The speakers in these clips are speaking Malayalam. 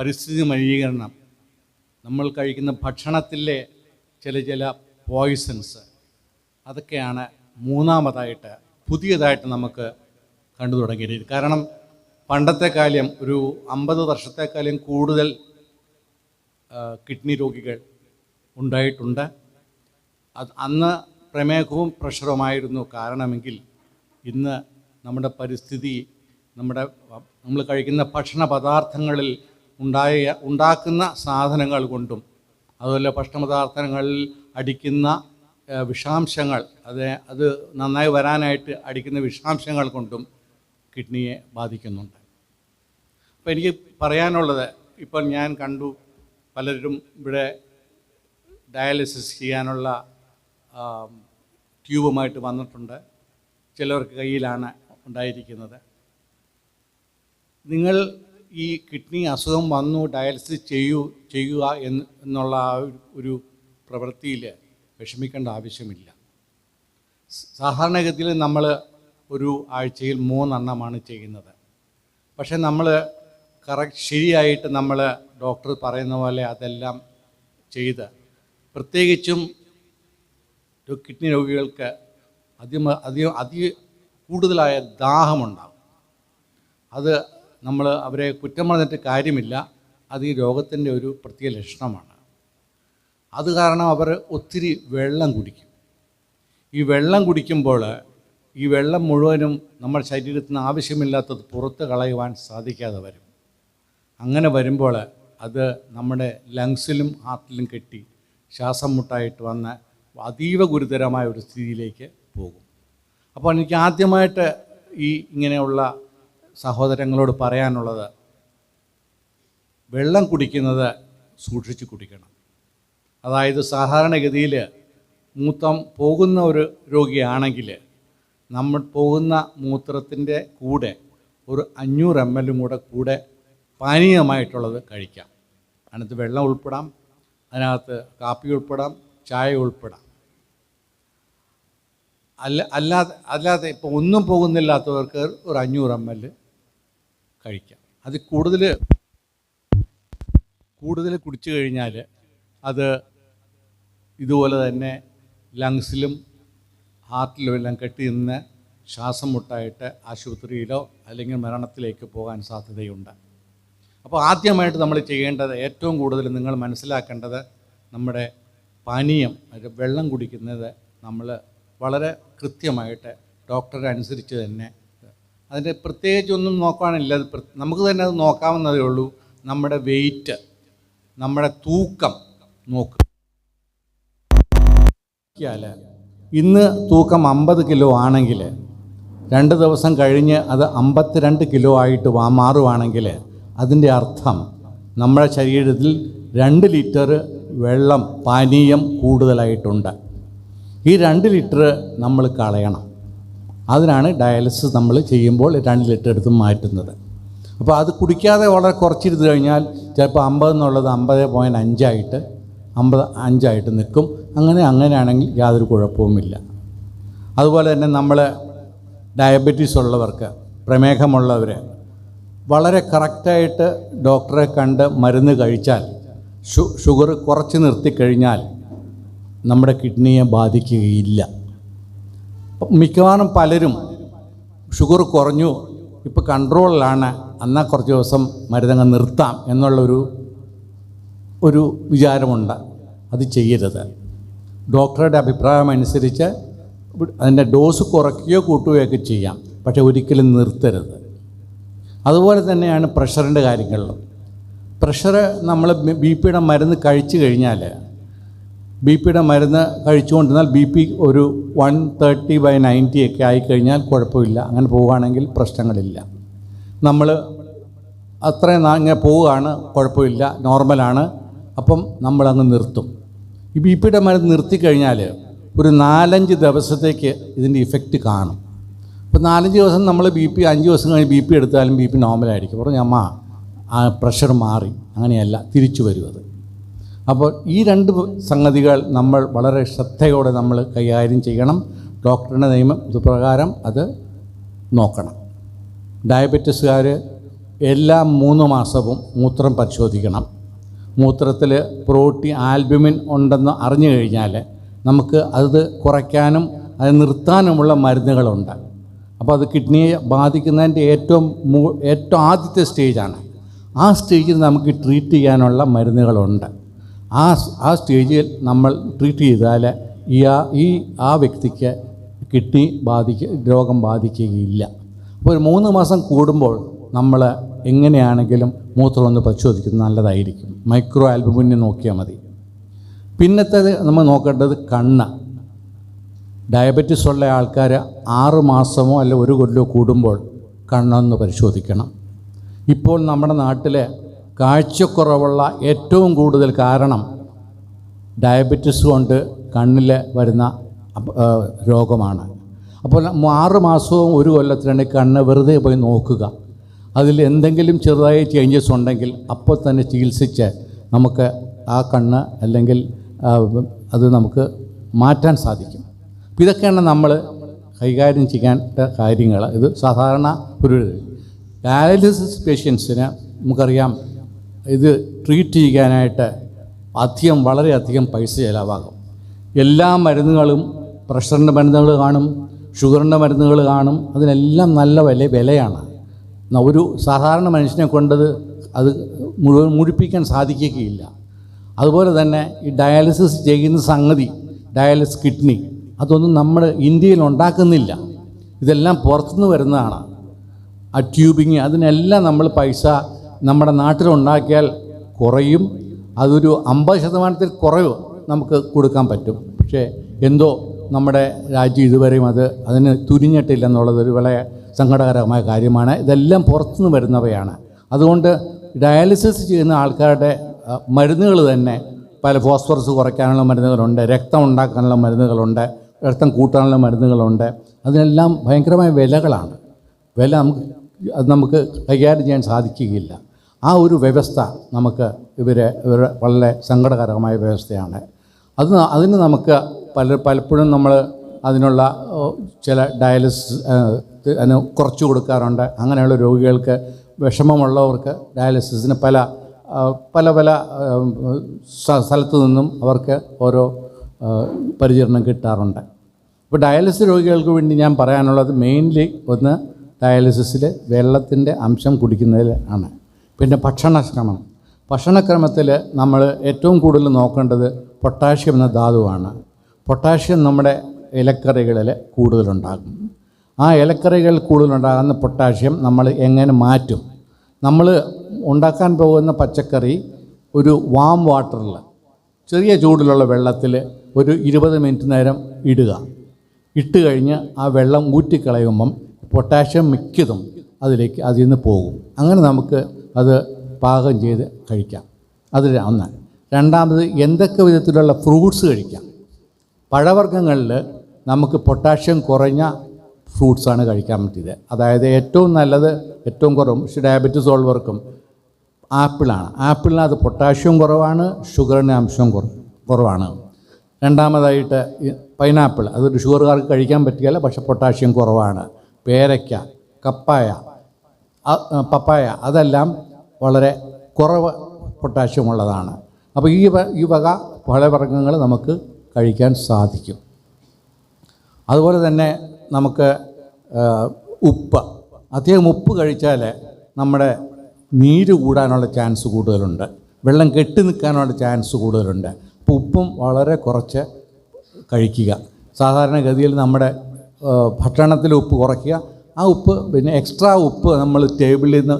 പരിസ്ഥിതി മലിനീകരണം. നമ്മൾ കഴിക്കുന്ന ഭക്ഷണത്തിലെ ചില ചില പോയിസൺസ് അതൊക്കെയാണ് മൂന്നാമതായിട്ട് പുതിയതായിട്ട് നമുക്ക് കണ്ടു തുടങ്ങിയത് കാരണം പണ്ടത്തെ കാലം ഒരു അമ്പത് വർഷത്തെക്കാലം കൂടുതൽ കിഡ്നി രോഗികൾ ഉണ്ടായിട്ടുണ്ട്. അത് അന്ന് പ്രമേഹവും പ്രഷറുമായിരുന്നു കാരണമെങ്കിൽ ഇന്ന് നമ്മുടെ പരിസ്ഥിതി നമ്മുടെ നമ്മൾ കഴിക്കുന്ന ഭക്ഷണ പദാർത്ഥങ്ങളിൽ ഉണ്ടായ ഉണ്ടാക്കുന്ന സാധനങ്ങൾ കൊണ്ടും അതുപോലെ ഭക്ഷണപദാർത്ഥങ്ങളിൽ അടിക്കുന്ന വിഷാംശങ്ങൾ അത് അത് നന്നായി വരാനായിട്ട് അടിക്കുന്ന വിഷാംശങ്ങൾ കൊണ്ടും കിഡ്നിയെ ബാധിക്കുന്നുണ്ട്. അപ്പോൾ എനിക്ക് പറയാനുള്ളത് ഇപ്പം ഞാൻ കണ്ടു പലരും ഇവിടെ ഡയാലിസിസ് ചെയ്യാനുള്ള ട്യൂബുമായിട്ട് വന്നിട്ടുണ്ട്. ചിലവർക്ക് കയ്യിലാണ് ഉണ്ടായിരിക്കുന്നത്. നിങ്ങൾ ഈ കിഡ്നി അസുഖം വന്നു ഡയാലിസിസ് ചെയ്യൂ ചെയ്യുക എന്ന് എന്നുള്ള ആ ഒരു- പ്രവൃത്തിയിൽ വിഷമിക്കേണ്ട ആവശ്യമില്ല. സാധാരണഗതിയിൽ നമ്മൾ ഒരു ആഴ്ചയിൽ മൂന്നെണ്ണമാണ് ചെയ്യുന്നത്. പക്ഷേ നമ്മൾ കറക്റ്റ് ശരിയായിട്ട് നമ്മൾ ഡോക്ടർ പറയുന്ന പോലെ അതെല്ലാം ചെയ്ത് പ്രത്യേകിച്ചും കിഡ്നി രോഗികൾക്ക് അതി അതി അതി കൂടുതലായ ദാഹമുണ്ടാകും. അത് നമ്മൾ അവരെ കുറ്റം പറഞ്ഞിട്ട് കാര്യമില്ല. അത് ഈ രോഗത്തിന്റെ ഒരു പ്രത്യേക ലക്ഷണമാണ്. അത് കാരണം അവർ ഒത്തിരി വെള്ളം കുടിക്കും. ഈ വെള്ളം കുടിക്കുമ്പോൾ ഈ വെള്ളം മുഴുവനും നമ്മുടെ ശരീരത്തിന് ആവശ്യമില്ലാത്തത് പുറത്ത് കളയുവാൻ സാധിക്കാതെ വരും. അങ്ങനെ വരുമ്പോൾ അത് നമ്മുടെ ലങ്സിലും ഹാർട്ടിലും കെട്ടി ശ്വാസം മുട്ടായിട്ട് വന്ന് അതീവ ഗുരുതരമായ ഒരു സ്ഥിതിയിലേക്ക് പോകും. അപ്പോൾ എനിക്ക് ആദ്യമായിട്ട് ഈ ഇങ്ങനെയുള്ള സഹോദരങ്ങളോട് പറയാനുള്ളത് വെള്ളം കുടിക്കുന്നത് സൂക്ഷിച്ച് കുടിക്കണം. അതായത് സാധാരണഗതിയിൽ മൂത്രം പോകുന്ന ഒരു രോഗിയാണെങ്കിൽ നമ്മൾ പോകുന്ന മൂത്രത്തിന്റെ കൂടെ ഒരു അഞ്ഞൂറ് എം എല്ലും കൂടെ കൂടെ പാനീയമായിട്ടുള്ളത് കഴിക്കാം. അതിനകത്ത് വെള്ളം ഉൾപ്പെടാം അതിനകത്ത് കാപ്പി ഉൾപ്പെടാം ചായ ഉൾപ്പെടാം. അല്ല അല്ലാതെ അല്ലാതെ ഇപ്പോൾ ഒന്നും പോകുന്നില്ലാത്തവർക്ക് ഒരു അഞ്ഞൂറ് എം എൽ കഴിക്കാം. അത് കൂടുതൽ കൂടുതൽ കുടിച്ചു കഴിഞ്ഞാൽ അത് ഇതുപോലെ തന്നെ ലങ്സിലും ഹാർട്ടിലും എല്ലാം കെട്ടി നിന്ന് ശ്വാസം മുട്ടായിട്ട് ആശുപത്രിയിലോ അല്ലെങ്കിൽ മരണത്തിലേക്ക് പോകാൻ സാധ്യതയുണ്ട്. അപ്പോൾ ആദ്യമായിട്ട് നമ്മൾ ചെയ്യേണ്ടത് ഏറ്റവും കൂടുതൽ നിങ്ങൾ മനസ്സിലാക്കേണ്ടത് നമ്മുടെ പാനീയം വെള്ളം കുടിക്കുന്നത് നമ്മൾ വളരെ കൃത്യമായിട്ട് ഡോക്ടറെ അനുസരിച്ച് തന്നെ അതിന്റെ പ്രത്യേകിച്ച് ഒന്നും നോക്കാനില്ല അത് നമുക്ക് തന്നെ അത് നോക്കാവുന്നതേ ഉള്ളൂ. നമ്മുടെ വെയിറ്റ് നമ്മുടെ തൂക്കം നോക്കുക ഇന്ന് തൂക്കം അമ്പത് കിലോ ആണെങ്കിൽ രണ്ട് ദിവസം കഴിഞ്ഞ് അത് അമ്പത്തിരണ്ട് കിലോ ആയിട്ട് വാ മാറുവാണെങ്കിൽ അതിന്റെ അർത്ഥം നമ്മുടെ ശരീരത്തിൽ രണ്ട് ലിറ്റർ വെള്ളം പാനീയം കൂടുതലായിട്ടുണ്ട്. ഈ രണ്ട് ലിറ്റർ നമ്മൾ കളയണം. അതിനാണ് ഡയാലിസിസ് നമ്മൾ ചെയ്യുമ്പോൾ രണ്ട് ലിറ്റർ എടുത്ത് മാറ്റുന്നത്. അപ്പോൾ അത് കുടിക്കാതെ വളരെ കുറച്ചിരുന്ന് കഴിഞ്ഞാൽ ചിലപ്പോൾ അമ്പത് എന്നുള്ളത് അമ്പത് പോയിന്റ് അഞ്ചായിട്ട് അമ്പത് അഞ്ചായിട്ട് നിൽക്കും. അങ്ങനെ അങ്ങനെയാണെങ്കിൽ യാതൊരു കുഴപ്പവുമില്ല അതുപോലെ തന്നെ നമ്മൾ ഡയബറ്റീസ് ഉള്ളവർക്ക് പ്രമേഹമുള്ളവർ വളരെ കറക്റ്റായിട്ട് ഡോക്ടറെ കണ്ട് മരുന്ന് കഴിച്ചാൽ ഷുഗർ കുറച്ച് നിർത്തിക്കഴിഞ്ഞാൽ നമ്മുടെ കിഡ്നിയെ ബാധിക്കുകയില്ല. മിക്കവാറും പലരും ഷുഗർ കുറഞ്ഞു ഇപ്പോൾ കൺട്രോളിലാണ്. എന്നാൽ കുറച്ച് ദിവസം മരുന്നങ്ങ് നിർത്താം എന്നുള്ളൊരു ഒരു വിചാരമുണ്ട്. അത് ചെയ്യരുത്. ഡോക്ടറുടെ അഭിപ്രായം അനുസരിച്ച് അതിന്റെ ഡോസ് കുറയ്ക്കുകയോ കൂട്ടുകയോ ഒക്കെ ചെയ്യാം. പക്ഷേ ഒരിക്കലും നിർത്തരുത്. അതുപോലെ തന്നെയാണ് പ്രഷറിന്റെ കാര്യങ്ങളിലും. പ്രഷർ നമ്മൾ ബി പിയുടെ മരുന്ന് കഴിച്ചു കഴിഞ്ഞാൽ ബി പിയുടെ മരുന്ന് കഴിച്ചുകൊണ്ടിരുന്നാൽ ബി പി ഒരു വൺ തേർട്ടി ബൈ നയന്റി ഒക്കെ ആയിക്കഴിഞ്ഞാൽ കുഴപ്പമില്ല. അങ്ങനെ പോവുകയാണെങ്കിൽ പ്രശ്നങ്ങളില്ല. നമ്മൾ അത്രയും അങ്ങനെ പോവുകയാണ് കുഴപ്പമില്ല നോർമലാണ്. അപ്പം നമ്മളങ്ങ് നിർത്തും. ഈ ബി പിയുടെ മരുന്ന് നിർത്തിക്കഴിഞ്ഞാൽ ഒരു നാലഞ്ച് ദിവസത്തേക്ക് ഇതിന്റെ ഇഫക്റ്റ് കാണും. അപ്പോൾ നാലഞ്ച് ദിവസം നമ്മൾ ബി പി അഞ്ച് ദിവസം കഴിഞ്ഞ് ബി പി എടുത്താലും ബി പി നോർമലായിരിക്കും. പറഞ്ഞു അമ്മ ആ പ്രഷർ മാറി. അങ്ങനെയല്ല തിരിച്ചു വരും അത്. അപ്പോൾ ഈ രണ്ട് സംഗതികൾ നമ്മൾ വളരെ ശ്രദ്ധയോടെ നമ്മൾ കൈകാര്യം ചെയ്യണം. ഡോക്ടറുടെ നിയമം ഇതുപ്രകാരം അത് നോക്കണം. ഡയബറ്റീസുകാർ എല്ലാ മൂന്ന് മാസവും മൂത്രം പരിശോധിക്കണം. മൂത്രത്തിൽ പ്രോട്ടീൻ ആൽബുമിൻ ഉണ്ടെന്ന് അറിഞ്ഞു കഴിഞ്ഞാൽ നമുക്ക് അത് കുറയ്ക്കാനും അത് നിർത്താനുമുള്ള മരുന്നുകളുണ്ട്. അപ്പോൾ അത് കിഡ്നിയെ ബാധിക്കുന്നതിന്റെ ഏറ്റവും ഏറ്റവും ആദ്യത്തെ സ്റ്റേജാണ്. ആ സ്റ്റേജിൽ നമുക്ക് ട്രീറ്റ് ചെയ്യാനുള്ള മരുന്നുകളുണ്ട്. ആ ആ സ്റ്റേജിൽ നമ്മൾ ട്രീറ്റ് ചെയ്താൽ ഈ ആ ഈ ആ വ്യക്തിക്ക് കിഡ്നി ബാധിക്ക രോഗം ബാധിക്കുകയില്ല. അപ്പോൾ ഒരു മൂന്ന് മാസം കൂടുമ്പോൾ നമ്മൾ എങ്ങനെയാണെങ്കിലും മൂത്രം ഒന്ന് പരിശോധിക്കുന്നത് നല്ലതായിരിക്കും. മൈക്രോ ആൽബമിനെ നോക്കിയാൽ മതി. പിന്നത്തേത് നമ്മൾ നോക്കേണ്ടത് കണ്ണ്. ഡയബറ്റിസ് ഉള്ള ആൾക്കാർ ആറ് മാസമോ അല്ല ഒരു കൊല്ലമോ കൂടുമ്പോൾ കണ്ണൊന്ന് പരിശോധിക്കണം. ഇപ്പോൾ നമ്മുടെ നാട്ടിൽ കാഴ്ചക്കുറവുള്ള ഏറ്റവും കൂടുതൽ കാരണം ഡയബറ്റിസ് കൊണ്ട് കണ്ണിൽ വരുന്ന രോഗമാണ്. അപ്പോൾ ആറ് മാസവും ഒരു കൊല്ലത്തിലാണ് കണ്ണ് വെറുതെ പോയി നോക്കുക. അതിൽ എന്തെങ്കിലും ചെറുതായി ചേഞ്ചസ് ഉണ്ടെങ്കിൽ അപ്പോൾ തന്നെ ചികിത്സിച്ച് നമുക്ക് ആ കണ്ണ് അല്ലെങ്കിൽ അത് നമുക്ക് മാറ്റാൻ സാധിക്കും. അപ്പോൾ ഇതൊക്കെയാണ് നമ്മൾ കൈകാര്യം ചെയ്യേണ്ട കാര്യങ്ങൾ. ഇത് സാധാരണ ഒരു ഡയാലിസിസ് പേഷ്യൻസിന് നമുക്കറിയാം ഇത് ട്രീറ്റ് ചെയ്യാനായിട്ട് അധികം വളരെയധികം പൈസ ചിലവാകും. എല്ലാ മരുന്നുകളും പ്രഷറിന്റെ മരുന്നുകൾ കാണും ഷുഗറിന്റെ മരുന്നുകൾ കാണും. അതിനെല്ലാം നല്ല വില വിലയാണ്. ഒരു സാധാരണ മനുഷ്യനെ കൊണ്ടത് അത് മുഴുവൻ മുഴിപ്പിക്കാൻ സാധിക്കുകയില്ല. അതുപോലെ തന്നെ ഈ ഡയാലിസിസ് ചെയ്യുന്ന സംഗതി ഡയാലിസിസ് കിഡ്നി അതൊന്നും നമ്മൾ ഇന്ത്യയിൽ ഉണ്ടാക്കുന്നില്ല. ഇതെല്ലാം പുറത്തുനിന്ന് വരുന്നതാണ്. ആ ട്യൂബിങ് അതിനെല്ലാം നമ്മൾ പൈസ നമ്മുടെ നാട്ടിലുണ്ടാക്കിയാൽ കുറയും. അതൊരു അമ്പത് ശതമാനത്തിൽ കുറവ് നമുക്ക് കൊടുക്കാൻ പറ്റും. പക്ഷേ എന്തോ നമ്മുടെ രാജ്യം ഇതുവരെയും അത് അതിന് തുരിഞ്ഞിട്ടില്ല എന്നുള്ളതൊരു വളരെ സങ്കടകരമായ കാര്യമാണ്. ഇതെല്ലാം പുറത്തുനിന്ന് വരുന്നവയാണ്. അതുകൊണ്ട് ഡയാലിസിസ് ചെയ്യുന്ന ആൾക്കാരുടെ മരുന്നുകൾ തന്നെ പല ഫോസ്ഫറസ് കുറയ്ക്കാനുള്ള മരുന്നുകളുണ്ട് രക്തം ഉണ്ടാക്കാനുള്ള മരുന്നുകളുണ്ട് രക്തം കൂട്ടാനുള്ള മരുന്നുകളുണ്ട്. അതിനെല്ലാം ഭയങ്കരമായ വിലകളാണ്. വില നമുക്ക് അത് നമുക്ക് കൈകാര്യം ചെയ്യാൻ സാധിക്കുകയില്ല. ആ ഒരു വ്യവസ്ഥ നമുക്ക് ഇവരെ ഇവർ വളരെ സങ്കടകരമായ വ്യവസ്ഥയാണ്. അത് അതിന് നമുക്ക് പല പലപ്പോഴും നമ്മൾ അതിനുള്ള ചില ഡയാലിസിസ് അതിന് കുറച്ച് കൊടുക്കാറുണ്ട്. അങ്ങനെയുള്ള രോഗികൾക്ക് വിഷമമുള്ളവർക്ക് ഡയാലിസിസിന് പല പല പല സ്ഥലത്തു നിന്നും അവർക്ക് ഓരോ പരിചരണം കിട്ടാറുണ്ട്. ഇപ്പോൾ ഡയാലിസിസ് രോഗികൾക്ക് വേണ്ടി ഞാൻ പറയാനുള്ളത് മെയിൻലി ഒന്ന് ഡയാലിസിസിൽ വെള്ളത്തിന്റെ അംശം കുടിക്കുന്നതിൽ ആണ്. പിന്നെ ഭക്ഷണക്രമം ഭക്ഷണക്രമത്തിൽ നമ്മൾ ഏറ്റവും കൂടുതൽ നോക്കേണ്ടത് പൊട്ടാഷ്യം എന്ന ധാതുവാണ്. പൊട്ടാഷ്യം നമ്മുടെ ഇലക്കറികളിൽ കൂടുതലുണ്ടാകും. ആ ഇലക്കറികൾ കൂടുതലുണ്ടാകുന്ന പൊട്ടാഷ്യം നമ്മൾ എങ്ങനെ മാറ്റും? നമ്മൾ ഉണ്ടാക്കാൻ പോകുന്ന പച്ചക്കറി ഒരു വാം വാട്ടറിൽ ചെറിയ ചൂടിലുള്ള വെള്ളത്തിൽ ഒരു ഇരുപത് മിനിറ്റ് നേരം ഇടുക. ഇട്ട് കഴിഞ്ഞ് ആ വെള്ളം ഊറ്റിക്കളയുമ്പം പൊട്ടാഷ്യം മിക്കതും അതിലേക്ക് അതിൽ നിന്ന് പോകും. അങ്ങനെ നമുക്ക് അത് പാകം ചെയ്ത് കഴിക്കാം. അത് ഒന്ന്. രണ്ടാമത് എന്തൊക്കെ വിധത്തിലുള്ള ഫ്രൂട്ട്സ് കഴിക്കാം? പഴവർഗങ്ങളിൽ നമുക്ക് പൊട്ടാഷ്യം കുറഞ്ഞ ഫ്രൂട്ട്സാണ് കഴിക്കാൻ പറ്റിയത്. അതായത് ഏറ്റവും നല്ലത് ഏറ്റവും കുറവും പക്ഷേ ഡയബറ്റീസ് ഉള്ളവർക്കും ആപ്പിളാണ്. ആപ്പിളിനകത്ത് പൊട്ടാഷ്യം കുറവാണ് ഷുഗറിന്റെ അംശം കുറവ് കുറവാണ്. രണ്ടാമതായിട്ട് പൈനാപ്പിൾ. അതൊരു ഷുഗറുകാർക്ക് കഴിക്കാൻ പറ്റുകയില്ല പക്ഷേ പൊട്ടാഷ്യം കുറവാണ്. പേരയ്ക്ക കപ്പായ പപ്പായ അതെല്ലാം വളരെ കുറവ് പൊട്ടാഷ്യം ഉള്ളതാണ് അപ്പോൾ ഈ ഈ വക പഴവർഗങ്ങൾ നമുക്ക് കഴിക്കാൻ സാധിക്കും. അതുപോലെ തന്നെ നമുക്ക് ഉപ്പ്. അധികം ഉപ്പ് കഴിച്ചാൽ നമ്മുടെ നീര് കൂടാനുള്ള ചാൻസ് കൂടുതലുണ്ട്. വെള്ളം കെട്ടി നിൽക്കാനുള്ള ചാൻസ് കൂടുതലുണ്ട്. അപ്പോൾ ഉപ്പും വളരെ കുറച്ച് കഴിക്കുക. സാധാരണഗതിയിൽ നമ്മുടെ ഭക്ഷണത്തിൽ ഉപ്പ് കുറയ്ക്കുക. ആ ഉപ്പ് പിന്നെ എക്സ്ട്രാ ഉപ്പ് നമ്മൾ ടേബിളിൽ നിന്ന്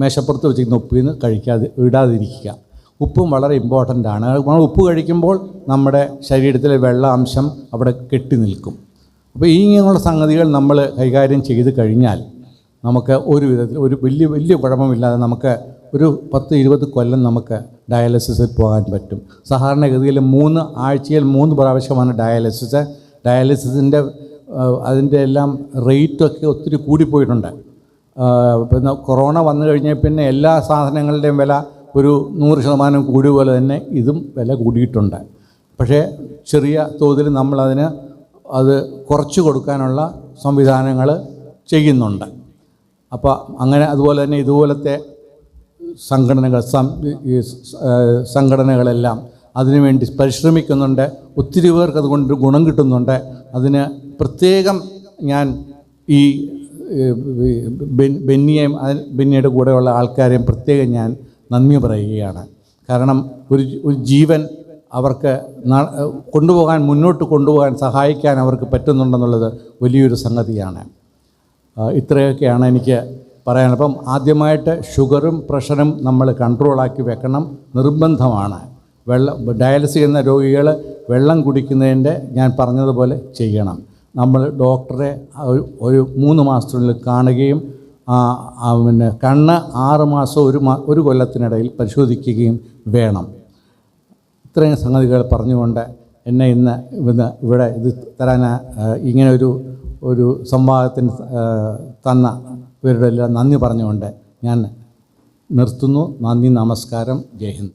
മേശപ്പുറത്ത് വെച്ചിരിക്കുന്ന ഉപ്പിൽ നിന്ന് കഴിക്കാതെ ഇടാതിരിക്കുക. ഉപ്പും വളരെ ഇമ്പോർട്ടന്റ് ആണ്. നമ്മൾ ഉപ്പ് കഴിക്കുമ്പോൾ നമ്മുടെ ശരീരത്തിലെ വെള്ള അംശം അവിടെ കെട്ടി നിൽക്കും. അപ്പോൾ ഈ ഇങ്ങനെയുള്ള സംഗതികൾ നമ്മൾ കൈകാര്യം ചെയ്ത് കഴിഞ്ഞാൽ നമുക്ക് ഒരു വിധത്തിൽ ഒരു വലിയ വലിയ കുഴപ്പമില്ലാതെ നമുക്ക് ഒരു പത്ത് ഇരുപത് കൊല്ലം നമുക്ക് ഡയാലിസിസിൽ പോകാൻ പറ്റും. സാധാരണഗതിയിൽ മൂന്ന് ആഴ്ചയിൽ മൂന്ന് പ്രാവശ്യമാണ് ഡയാലിസിസ് ഡയാലിസിസിന്റെ അതിന്റെ എല്ലാം റേറ്റൊക്കെ ഒത്തിരി കൂടിപ്പോയിട്ടുണ്ട്. പിന്നെ കൊറോണ വന്നു കഴിഞ്ഞാൽ പിന്നെ എല്ലാ സാധനങ്ങളുടെയും വില ഒരു നൂറ് ശതമാനം കൂടിയ പോലെ തന്നെ ഇതും വില കൂടിയിട്ടുണ്ട്. പക്ഷേ ചെറിയ തോതിൽ നമ്മളതിന് അത് കുറച്ച് കൊടുക്കാനുള്ള സംവിധാനങ്ങൾ ചെയ്യുന്നുണ്ട്. അപ്പോൾ അങ്ങനെ അതുപോലെ തന്നെ ഇതുപോലത്തെ സംഘടനകൾ സംഘടനകളെല്ലാം അതിനുവേണ്ടി പരിശ്രമിക്കുന്നുണ്ട്. ഒത്തിരി പേർക്ക് അതുകൊണ്ട് ഗുണം കിട്ടുന്നുണ്ട്. അതിന് പ്രത്യേകം ഞാൻ ഈ ബെന്നിയെയും ബെന്നിയുടെ കൂടെയുള്ള ആൾക്കാരെയും പ്രത്യേകം ഞാൻ നന്ദി പറയുകയാണ്. കാരണം ഒരു ഒരു ജീവൻ അവർക്ക് കൊണ്ടുപോകാൻ മുന്നോട്ട് കൊണ്ടുപോകാൻ സഹായിക്കാൻ അവർക്ക് പറ്റുന്നുണ്ടെന്നുള്ളത് വലിയൊരു സംഗതിയാണ്. ഇത്രയൊക്കെയാണ് എനിക്ക് പറയാൻ അപ്പം ആദ്യമായിട്ട് ഷുഗറും പ്രഷറും നമ്മൾ കൺട്രോളാക്കി വെക്കണം. നിർബന്ധമാണ്. വെള്ളം ഡയാലിസിസ് ചെയ്യുന്ന രോഗികൾ വെള്ളം കുടിക്കുന്നതിന്റെ ഞാൻ പറഞ്ഞതുപോലെ ചെയ്യണം. നമ്മൾ ഡോക്ടറെ ഒരു മൂന്ന് മാസത്തിനുള്ളിൽ കാണുകയും പിന്നെ കണ്ണ് ആറ് മാസം ഒരു മാ ഒരു കൊല്ലത്തിനിടയിൽ പരിശോധിക്കുകയും വേണം. ഇത്രയും സംഗതികൾ പറഞ്ഞുകൊണ്ട് എന്നെ ഇന്ന് ഇന്ന് ഇവിടെ ഇത് തരാൻ ഇങ്ങനെ ഒരു ഒരു സംവാദത്തിന് തന്ന ഇവരുടെ എല്ലാം നന്ദി പറഞ്ഞുകൊണ്ട് ഞാൻ നിർത്തുന്നു. നന്ദി നമസ്കാരം. ജയ് ഹിന്ദ്.